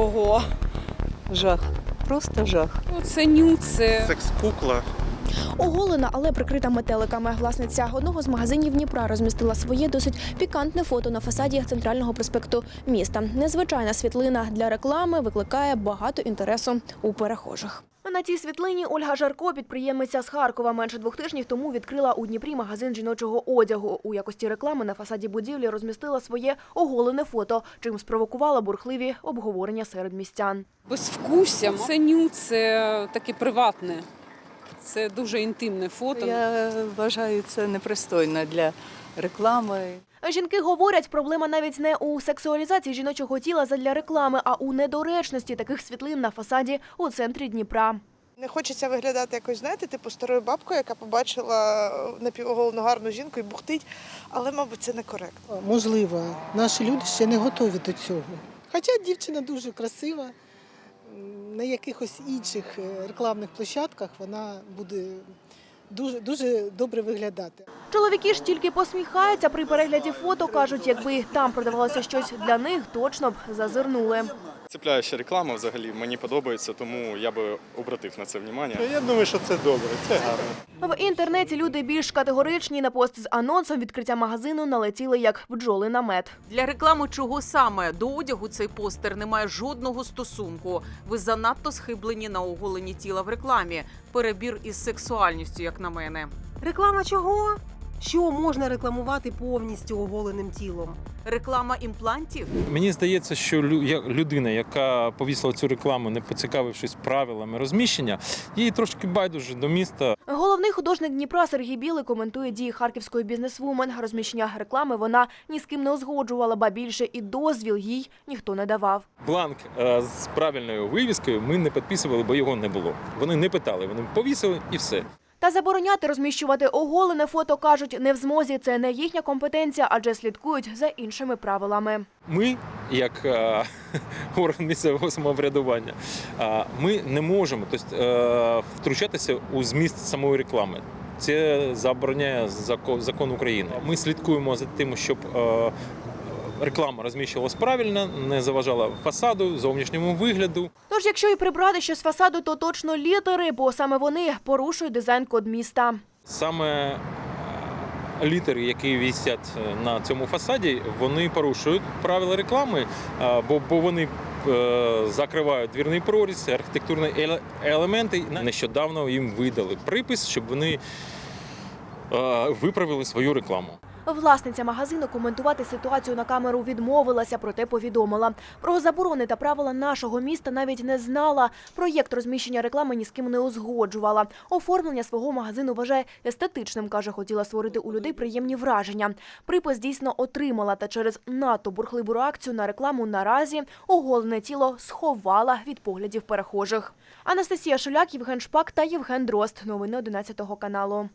Ого, Жах. Просто жах. це нюци. Секс-кукла. Оголена, але прикрита метеликами. Власниця одного з магазинів Дніпра розмістила своє досить пікантне фото на фасаді центрального проспекту міста. Незвичайна світлина для реклами викликає багато інтересу у перехожих. На цій світлині Ольга Жарко, підприємиця з Харкова, менше двох тижнів тому відкрила у Дніпрі магазин жіночого одягу. У якості реклами на фасаді будівлі розмістила своє оголене фото, чим спровокувала бурхливі обговорення серед містян. Безвкуссям. Це нюци таке приватне. Це дуже інтимне фото. Я вважаю це непристойно для реклами. Жінки говорять, проблема навіть не у сексуалізації жіночого тіла задля реклами, а у недоречності таких світлин на фасаді у центрі Дніпра. Не хочеться виглядати якось, знаєте, типу старою бабкою, яка побачила напівголовну гарну жінку і бухтить, але, мабуть, це некоректно. Можливо, наші люди ще не готові до цього. Хоча дівчина дуже красива, на якихось інших е, рекламних площадках вона буде дуже, дуже добре виглядати. Чоловіки ж тільки посміхаються при перегляді фото. кажуть, якби там продавалося щось для них, точно б зазирнули. Цепляюча реклама взагалі мені подобається, тому я би обратив на це увагу. Я думаю, що це добре, це гарно. В інтернеті люди більш категоричні на пост з анонсом відкриття магазину налетіли як бджоли на мед. Для реклами чого саме до одягу цей постер не має жодного стосунку. Ви занадто схиблені на оголені тіла в рекламі. Перебір із сексуальністю, як на мене. Реклама чого? Що можна рекламувати повністю оголеним тілом? Реклама імплантів. Мені здається, що лю- людина, яка повісила цю рекламу, не поцікавившись правилами розміщення, їй трошки байдуже до міста. Головний художник Дніпра Сергій Білий коментує дії харківської бізнесвумен. Розміщення реклами вона ні з ким не узгоджувала, ба більше і дозвіл їй ніхто не давав. Бланк е, з правильною вивіскою ми не підписували, бо його не було. Вони не питали, вони повісили і все. Та забороняти розміщувати оголене фото кажуть не в змозі. Це не їхня компетенція, адже слідкують за іншими правилами. Ми, як е, орган місцевого самоврядування, е, ми не можемо тобто, е, втручатися у зміст самої реклами. Це забороняє закон, України. Ми слідкуємо за тим, щоб реклама розміщувалась правильно, не заважала фасаду, зовнішньому вигляду. Тож, якщо і прибрати щось з фасаду, то точно літери, бо саме вони порушують дизайн-код міста. Саме е, літери, які висять е, на цьому фасаді, вони порушують правила реклами, е, бо, вони закривають двірний проріз, архітектурні еле- елементи. Нещодавно їм видали припис, щоб вони виправили свою рекламу. Власниця магазину коментувати ситуацію на камеру відмовилася, проте повідомила. Про заборони та правила нашого міста навіть не знала. Проєкт розміщення реклами ні з ким не узгоджувала. Оформлення свого магазину вважає естетичним, каже, хотіла створити у людей приємні враження. Припис дійсно отримала, та через надто бурхливу реакцію на рекламу наразі оголене тіло сховала від поглядів перехожих. Анастасія Шуляк, Євген Шпак та Євген Дрозд. Новини 11 каналу.